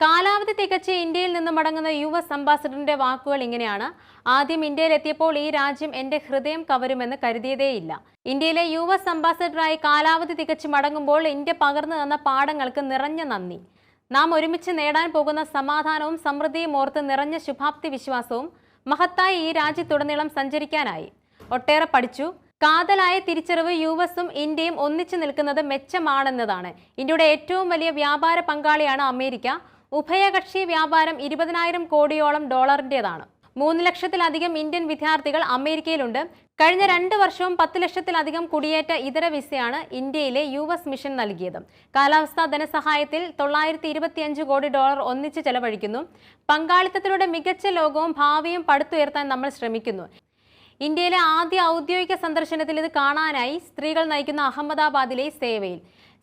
കാലാവധി തികച്ച് ഇന്ത്യയിൽ നിന്ന് മടങ്ങുന്ന യു എസ് അംബാസഡറിന്റെ വാക്കുകൾ ഇങ്ങനെയാണ്. ആദ്യം ഇന്ത്യയിൽ എത്തിയപ്പോൾ ഈ രാജ്യം എന്റെ ഹൃദയം കവരുമെന്ന് കരുതിയതേയില്ല. ഇന്ത്യയിലെ യു എസ് അംബാസഡറായി കാലാവധി തികച്ച് മടങ്ങുമ്പോൾ ഇന്ത്യ പകർന്നു തന്ന പാഠങ്ങൾക്ക് നിറഞ്ഞ നന്ദി. നാം ഒരുമിച്ച് നേടാൻ പോകുന്ന സമാധാനവും സമൃദ്ധിയും ഓർത്ത് നിറഞ്ഞ ശുഭാപ്തി വിശ്വാസവും മഹത്തായി ഈ രാജ്യത്തുടനീളം സഞ്ചരിക്കാനായി. ഒട്ടേറെ പഠിച്ചു. കാതലായ തിരിച്ചറിവ് യു എസും ഇന്ത്യയും ഒന്നിച്ചു നിൽക്കുന്നത് മെച്ചമാണെന്നതാണ്. ഇന്ത്യയുടെ ഏറ്റവും വലിയ വ്യാപാര പങ്കാളിയാണ് അമേരിക്ക. ഉഭയകക്ഷി വ്യാപാരം ഇരുപതിനായിരം കോടിയോളം ഡോളറിന്റെതാണ് മൂന്ന് ലക്ഷത്തിലധികം ഇന്ത്യൻ വിദ്യാർത്ഥികൾ അമേരിക്കയിലുണ്ട്. കഴിഞ്ഞ രണ്ട് വർഷവും പത്ത് ലക്ഷത്തിലധികം കുടിയേറ്റ ഇതര വിസയാണ് ഇന്ത്യയിലെ യു എസ് മിഷൻ നൽകിയത്. കാലാവസ്ഥാ ധനസഹായത്തിൽ തൊള്ളായിരത്തി ഇരുപത്തിയഞ്ച് കോടി ഡോളർ ഒന്നിച്ച് ചെലവഴിക്കുന്നു. പങ്കാളിത്തത്തിലൂടെ മികച്ച ലോകവും ഭാവിയും പടുത്തുയർത്താൻ നമ്മൾ ശ്രമിക്കുന്നു. ഇന്ത്യയിലെ ആദ്യ ഔദ്യോഗിക സന്ദർശനത്തിൽ ഇത് കാണാനായി സ്ത്രീകൾ നയിക്കുന്ന അഹമ്മദാബാദിലെ സേവയിൽ.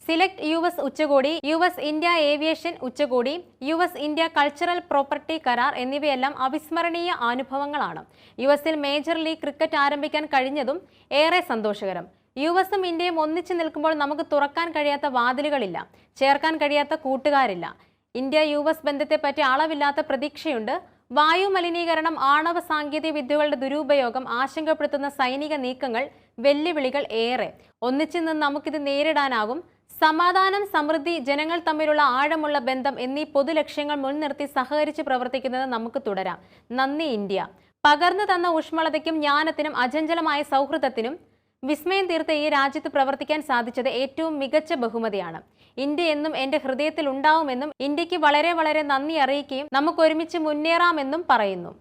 സിലക്ട് യു എസ് ഉച്ചകോടി യു എസ് ഇന്ത്യ ഏവിയേഷൻ ഉച്ചകോടി U S India cultural property കരാർ എന്നിവയെല്ലാം അവിസ്മരണീയ അനുഭവങ്ങളാണ്. യു എസിൽ മേജർ ലീഗ് ക്രിക്കറ്റ് ആരംഭിക്കാൻ കഴിഞ്ഞതും ഏറെ സന്തോഷകരം. യു എസും ഇന്ത്യയും ഒന്നിച്ചു നിൽക്കുമ്പോൾ നമുക്ക് തുറക്കാൻ കഴിയാത്ത വാതിലുകളില്ല ചേർക്കാൻ കഴിയാത്ത കൂട്ടുകാരില്ല. ഇന്ത്യ യു എസ് ബന്ധത്തെപ്പറ്റി അളവില്ലാത്ത പ്രതീക്ഷയുണ്ട്. വായു മലിനീകരണം ആണവ സാങ്കേതിക വിദ്യകളുടെ ദുരുപയോഗം ആശങ്കപ്പെടുത്തുന്ന സൈനിക നീക്കങ്ങൾ വെല്ലുവിളികൾ ഏറെ. ഒന്നിച്ചു നിന്ന് നമുക്കിത് നേരിടാനാകും സമാധാനം സമൃദ്ധി ജനങ്ങൾ തമ്മിലുള്ള ആഴമുള്ള ബന്ധം എന്നീ പൊതുലക്ഷ്യങ്ങൾ മുൻനിർത്തി സഹകരിച്ച് പ്രവർത്തിക്കുന്നത് നമുക്ക് തുടരാം. നന്ദി ഇന്ത്യ. പകർന്നു തന്ന ഊഷ്മളതയ്ക്കും ജ്ഞാനത്തിനും അചഞ്ചലമായ സൗഹൃദത്തിനും വിസ്മയം തീർത്ത ഈ രാജ്യത്ത് പ്രവർത്തിക്കാൻ സാധിച്ചത് ഏറ്റവും മികച്ച ബഹുമതിയാണ്. ഇന്ത്യ എന്നും എന്റെ ഹൃദയത്തിൽ ഉണ്ടാവുമെന്നും ഇന്ത്യയ്ക്ക് വളരെ വളരെ നന്ദി അറിയിക്കുകയും നമുക്ക് ഒരുമിച്ച് മുന്നേറാമെന്നും പറയുന്നു.